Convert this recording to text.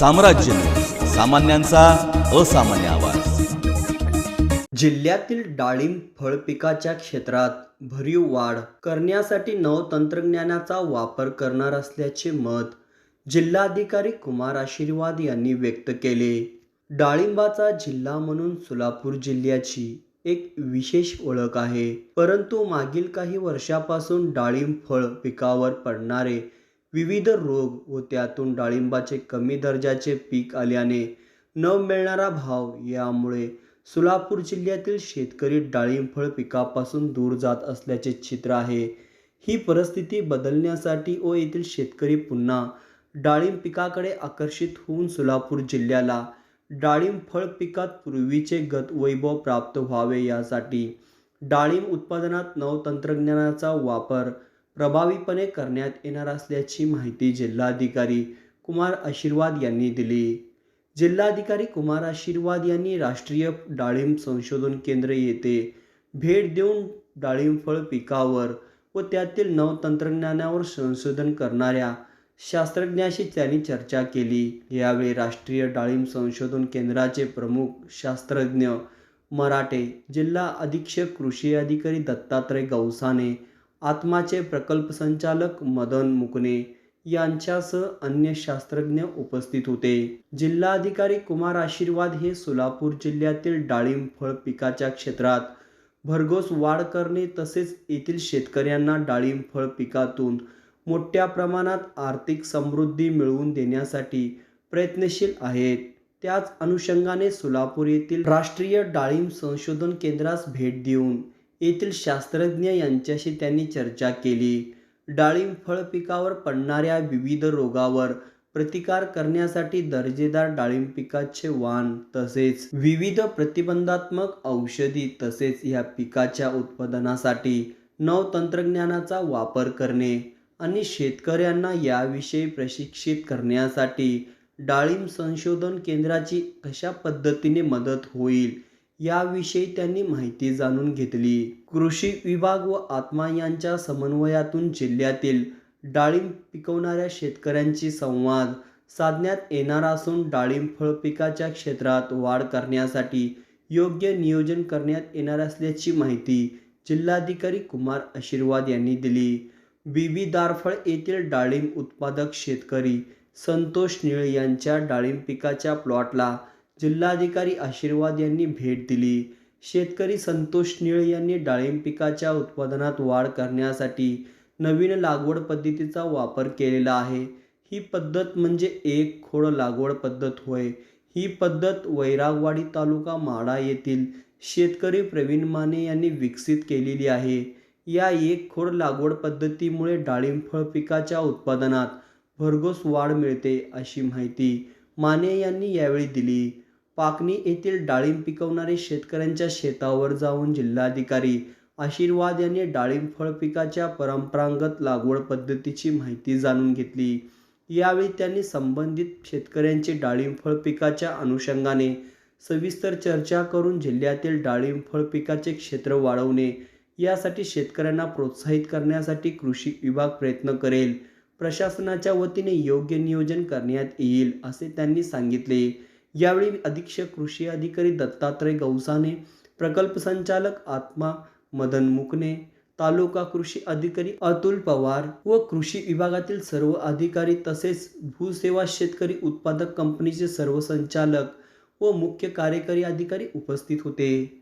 साम्राज्य. सामान्यांचा असामान्य आवाज. जिल्ह्यातील डाळिंब फळ पिकाच्या क्षेत्रात भरीव वाढ करण्यासाठी नवतंत्रज्ञानाचा वापर करणार असल्याचे मत जिल्हाधिकारी कुमार आशीर्वाद यांनी व्यक्त केले. डाळिंबाचा जिल्हा म्हणून सोलापूर जिल्ह्याची एक विशेष ओळख आहे. परंतु मागील काही वर्षापासून डाळिंब फळ पिकावर पडणारे विविध रोग व त्यातून डाळिंबाचे कमी दर्जाचे पीक आल्याने न मिळणारा भाव यामुळे सोलापूर जिल्ह्यातील शेतकरी डाळिंब फळ पिकापासून दूर जात असल्याचे चित्र आहे. ही परिस्थिती बदलण्यासाठी व येथील शेतकरी पुन्हा डाळिंब पिकाकडे आकर्षित होऊन सोलापूर जिल्ह्याला डाळिंब फळ पिकात पूर्वीचे गत वैभव प्राप्त व्हावे यासाठी डाळिंब उत्पादनात नवतंत्रज्ञानाचा वापर प्रभावीपणे करण्यात येणार असल्याची माहिती जिल्हाधिकारी कुमार आशीर्वाद यांनी दिली. जिल्हाधिकारी कुमार आशीर्वाद यांनी राष्ट्रीय डाळिंब संशोधन केंद्र येथे भेट देऊन डाळिंब फळ पिकावर व त्यातील नवतंत्रज्ञानावर संशोधन करणाऱ्या शास्त्रज्ञाशी त्यांनी चर्चा केली. यावेळी राष्ट्रीय डाळिंब संशोधन केंद्राचे प्रमुख शास्त्रज्ञ मराठे जिल्हा अधीक्षक कृषी अधिकारी दत्तात्रय गौसाने आत्माचे प्रकल्प संचालक मदन मुकणे यांच्यासह अन्य शास्त्रज्ञ उपस्थित होते. जिल्हाधिकारी कुमार आशीर्वाद हे सोलापूर जिल्ह्यातील डाळिंब फळ पिकाच्या क्षेत्रात भरघोस वाढ करणे तसेच येथील शेतकऱ्यांना डाळिंब फळ पिकातून मोठ्या प्रमाणात आर्थिक समृद्धी मिळवून देण्यासाठी प्रयत्नशील आहेत. त्याच अनुषंगाने सोलापूर येथील राष्ट्रीय डाळिंब संशोधन केंद्रास भेट देऊन येथील शास्त्रज्ञ यांच्याशी त्यांनी चर्चा केली. डाळिंब फळ पिकावर पडणाऱ्या विविध रोगावर प्रतिकार करण्यासाठी दर्जेदार डाळिंब पिकाचे वाण तसेच विविध प्रतिबंधात्मक औषधी तसेच या पिकाच्या उत्पादनासाठी नवतंत्रज्ञानाचा वापर करणे आणि शेतकऱ्यांना याविषयी प्रशिक्षित करण्यासाठी डाळिंब संशोधन केंद्राची कशा पद्धतीने मदत होईल याविषयी त्यांनी माहिती जाणून घेतली. कृषी विभाग व आत्मा यांच्या समन्वयातून जिल्ह्यातील डाळिंब पिकवणाऱ्या शेतकऱ्यांची संवाद साधण्यात येणार असून डाळिंब फळ पिकाच्या क्षेत्रात वाढ करण्यासाठी योग्य नियोजन करण्यात येणार असल्याची माहिती जिल्हाधिकारी कुमार आशीर्वाद यांनी दिली. बीबी दारफळ येथील डाळिंब उत्पादक शेतकरी संतोष निळ यांच्या डाळिंब पिकाच्या प्लॉटला जिल्हाधिकारी आशीर्वाद यांनी भेट दिली. शेतकरी संतोष निळ यांनी डाळिंब पिकाच्या उत्पादनात वाढ करण्यासाठी नवीन लागवड पद्धतीचा वापर केलेला आहे. ही पद्धत म्हणजे एक खोड लागवड पद्धत होय. ही पद्धत वैरागवाडी तालुका माडा येथील शेतकरी प्रवीण माने यांनी विकसित केलेली आहे. या एक खोड लागवड पद्धतीमुळे डाळिंब फळ पिकाच्या उत्पादनात भरघोस वाढ मिळते अशी माहिती माने यांनी यावेळी दिली. पाकणी येथील डाळिंब पिकवणारे शेतकऱ्यांच्या शेतावर जाऊन जिल्हाधिकारी आशीर्वाद यांनी डाळिंब फळ पिकाच्या परंपरागत लागवड पद्धतीची माहिती जाणून घेतली. यावेळी त्यांनी संबंधित शेतकऱ्यांची डाळिंब फळ पिकाच्या अनुषंगाने सविस्तर चर्चा करून जिल्ह्यातील डाळिंब फळ पिकाचे क्षेत्र वाढवणे यासाठी शेतकऱ्यांना प्रोत्साहित करण्यासाठी कृषी विभाग प्रयत्न करेल. प्रशासनाच्या वतीने योग्य नियोजन करण्यात येईल असे त्यांनी सांगितले. यावेळी अधीक्षक कृषी अधिकारी दत्तात्रय गौसाने प्रकल्प संचालक आत्मा मदन मुकणे तालुका कृषी अधिकारी अतुल पवार व कृषी विभागातील सर्व अधिकारी तसेच भूसेवा शेतकरी उत्पादक कंपनीचे सर्व संचालक व मुख्य कार्यकारी अधिकारी उपस्थित होते.